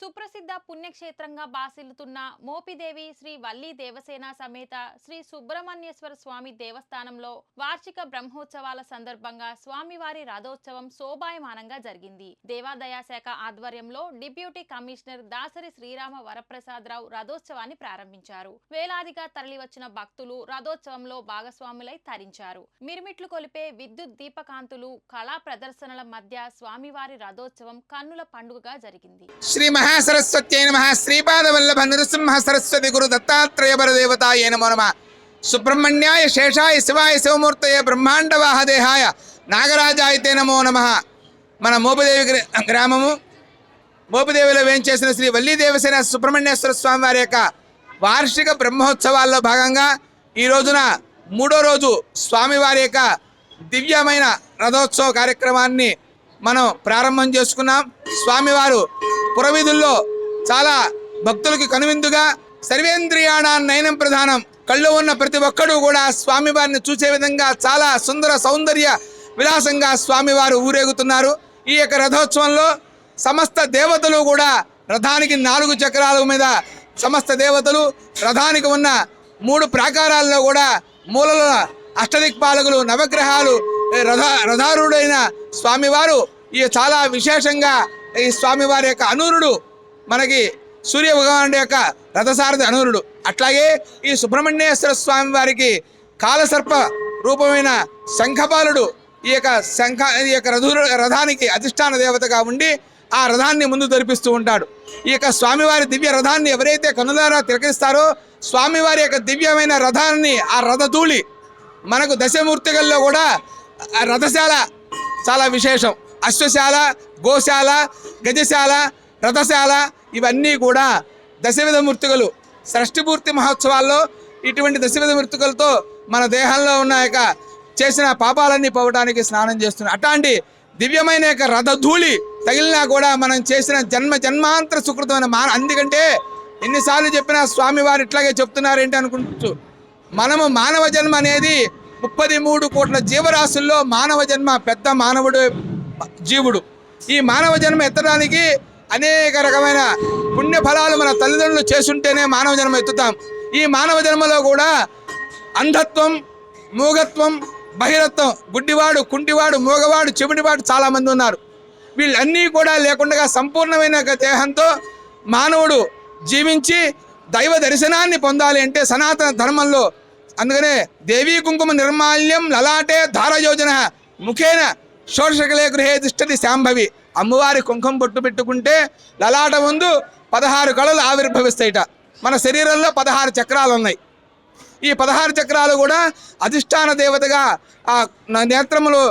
సుప్రసిద్ధ పుణ్యక్షేత్రంగా బాసిల్లుతున్న మోపిదేవి శ్రీ వల్లి దేవసేన సమేత శ్రీ సుబ్రహ్మణ్యేశ్వర స్వామి దేవస్థానంలో వార్షిక బ్రహ్మోత్సవాల సందర్భంగా స్వామివారి రథోత్సవం శోభాయమానంగా జరిగింది. దేవాదాయ శాఖ ఆధ్వర్యంలో డిప్యూటీ కమిషనర్ దాసరి శ్రీరామ వరప్రసాదరావు రథోత్సవాన్ని ప్రారంభించారు. వేలాదిగా తరలివచ్చిన భక్తులు రథోత్సవంలో భాగస్వాములై తరించారు. మిరుమిట్లు కొలిపే విద్యుత్ దీపకాంతులు కళా ప్రదర్శనల మధ్య స్వామివారి రథోత్సవం కన్నుల పండుగగా జరిగింది. శ్రీ మహాసరస్వత్యై నమ. శ్రీపాదవల్లభ నృసింహ సరస్వతి గురు దత్తాత్రేయ పరదేవతాయ నమో నమ. సుబ్రహ్మణ్యాయ శేషాయ శివాయ శివమూర్తయ బ్రహ్మాండ వాహదేహాయ నాగరాజాయతే నమో నమ. మన మోపదేవి గ్రామము. మోపదేవిలో వేంచేసిన శ్రీ వల్లీ దేవసేన సుబ్రహ్మణ్యేశ్వర స్వామి వారి యొక్క వార్షిక బ్రహ్మోత్సవాల్లో భాగంగా ఈ రోజున మూడో రోజు స్వామివారి యొక్క దివ్యమైన రథోత్సవ కార్యక్రమాన్ని మనం ప్రారంభం చేసుకున్నాం. స్వామివారు పురవీధుల్లో చాలా భక్తులకి కనువిందుగా సర్వేంద్రియాణ నయనం ప్రధానం. కళ్ళు ఉన్న ప్రతి ఒక్కడూ కూడా స్వామివారిని చూసే విధంగా చాలా సుందర సౌందర్య విలాసంగా స్వామివారు ఊరేగుతున్నారు. ఈ యొక్క రథోత్సవంలో సమస్త దేవతలు కూడా రథానికి నాలుగు చక్రాల మీద సమస్త దేవతలు రథానికి ఉన్న మూడు ప్రాకారాల్లో కూడా మూలల అష్టదిక్పాలకులు నవగ్రహాలు రథ రథారుడైన స్వామివారు ఈ చాలా విశేషంగా ఈ స్వామివారి యొక్క అనూరుడు మనకి సూర్య భగవానుడి యొక్క రథసారథి అనూరుడు. అట్లాగే ఈ సుబ్రహ్మణ్యేశ్వర స్వామి వారికి కాలసర్ప రూపమైన శంఖపాలుడు ఈ యొక్క శంఖ ఈ యొక్క రథు రథానికి అధిష్టాన దేవతగా ఉండి ఆ రథాన్ని ముందు తెరిపిస్తూ ఉంటాడు. ఈ యొక్క స్వామివారి దివ్య రథాన్ని ఎవరైతే కనులారా తిలకిస్తారో స్వామివారి యొక్క దివ్యమైన రథాన్ని ఆ రథధూళి మనకు దశమూర్తికల్లో కూడా ఆ రథశాల చాలా విశేషం. అశ్వశాల గోశాల గజశాల రథశాల ఇవన్నీ కూడా దశవిధ మూర్తికలు. షష్ఠిపూర్తి మహోత్సవాల్లో ఇటువంటి దశవిధ మూర్తికలతో మన దేహంలో ఉన్న యొక్క చేసిన పాపాలన్నీ పోవడానికి స్నానం చేస్తున్నాం అట్లాంటి దివ్యమైన యొక్క రథధూళి తగిలినా కూడా మనం చేసిన జన్మ జన్మాంతర సుకృతమైన మాన అందుకంటే ఎన్నిసార్లు చెప్పినా స్వామివారు ఇట్లాగే చెప్తున్నారు ఏంటి మనము మానవ జన్మ అనేది ముప్పది మూడు కోట్ల జీవరాశుల్లో మానవ జన్మ పెద్ద మానవుడు జీవుడు. ఈ మానవ జన్మ ఎత్తడానికి అనేక రకమైన పుణ్యఫలాలు మన తల్లిదండ్రులు చేసుంటేనే మానవ జన్మ ఎత్తుతాం. ఈ మానవ జన్మలో కూడా అంధత్వం మూగత్వం బహిరత్వం గుడ్డివాడు కుంటివాడు మూగవాడు చెవిటివాడు చాలామంది ఉన్నారు. వీళ్ళన్నీ కూడా లేకుండా సంపూర్ణమైన దేహంతో మానవుడు జీవించి దైవ దర్శనాన్ని పొందాలి అంటే సనాతన ధర్మంలో. అందుకనే దేవీ కుంకుమ నిర్మాల్యం లలాటే ధారయోజన ముఖేన షోడశకలే గృహే తిష్టది శాంభవి. అమ్మవారి కుంకుమ బొట్టు పెట్టుకుంటే లలాట ముందు పదహారు కళలు ఆవిర్భవిస్తాయిట. మన శరీరంలో పదహారు చక్రాలు ఉన్నాయి. ఈ పదహారు చక్రాలు కూడా అధిష్టాన దేవతగా ఆ నేత్రములు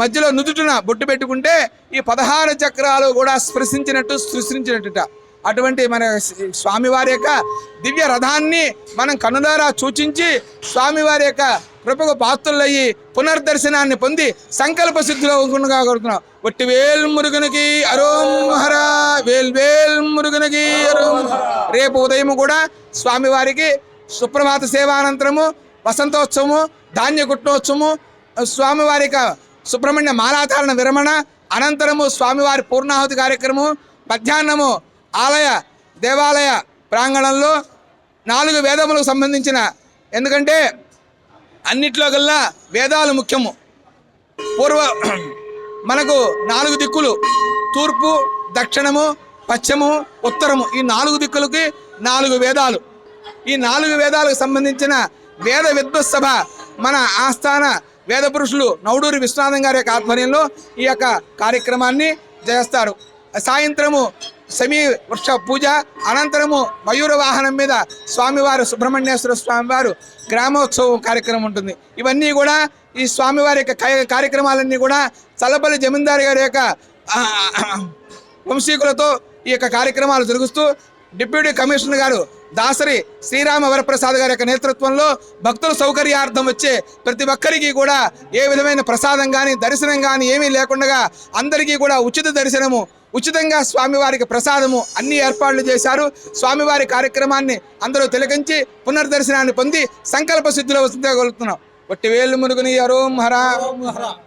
మధ్యలో నుదుటిన బొట్టు పెట్టుకుంటే ఈ పదహారు చక్రాలు కూడా స్పృశించినట్టు సృష్టించినట్టుట. అటువంటి మన స్వామివారి యొక్క దివ్య రథాన్ని మనం కనులారా సూచించి స్వామివారి యొక్క కృపకు పాత్రులయ్యి పునర్దర్శనాన్ని పొంది సంకల్ప సిద్ధిలో ఉండుగా కోరుతున్నాం. ఒట్టి వేల్ మురుగునికి అరోం మహరా వేల్ వేల్ మురుగునికి అరోం రేపు ఉదయం కూడా స్వామివారికి సుప్రభాత సేవానంతరము వసంతోత్సవము ధాన్య కుట్నోత్సవము స్వామివారి యొక్క సుబ్రహ్మణ్య మాలాధారణ విరమణ అనంతరము స్వామివారి పూర్ణాహుతి కార్యక్రమం మధ్యాహ్నము ఆలయ దేవాలయ ప్రాంగణంలో నాలుగు వేదములకు సంబంధించిన ఎందుకంటే అన్నిట్లో కల్లా వేదాలు ముఖ్యము. పూర్వ మనకు నాలుగు దిక్కులు. తూర్పు దక్షిణము పశ్చిమము ఉత్తరము. ఈ నాలుగు దిక్కులకి నాలుగు వేదాలు. ఈ నాలుగు వేదాలకు సంబంధించిన వేద విద్వత్ సభ మన ఆస్థాన వేద పురుషులు నవడూరి విశ్వనాథం గారి యొక్క ఆధ్వర్యంలో ఈ యొక్క కార్యక్రమాన్ని చేస్తారు సాయంత్రము సమీ వృక్ష పూజ అనంతరము మయూర వాహనం మీద స్వామివారు సుబ్రహ్మణ్యేశ్వర స్వామివారు గ్రామోత్సవం కార్యక్రమం ఉంటుంది. ఇవన్నీ కూడా ఈ స్వామివారి యొక్క కార్యక్రమాలన్నీ కూడా చల్లపల్లి జమీందారు గారి యొక్క వంశీకులతో ఈ యొక్క కార్యక్రమాలు జరుగుతూ డిప్యూటీ కమిషనర్ గారు దాసరి శ్రీరామ వరప్రసాద్ గారి యొక్క నేతృత్వంలో భక్తుల సౌకర్యార్థం వచ్చే ప్రతి ఒక్కరికి కూడా ఏ విధమైన ప్రసాదం కానీ దర్శనం కానీ ఏమీ లేకుండా అందరికీ కూడా ఉచిత దర్శనము ఉచితంగా స్వామివారికి ప్రసాదము అన్ని ఏర్పాట్లు చేశారు. స్వామివారి కార్యక్రమాన్ని అందరూ తిలకించి పునర్దర్శనాన్ని పొంది సంకల్ప సిద్ధిలో వస్తుందగలుగుతున్నాం ఒట్టి వేలు మురుగుని అరోం హరా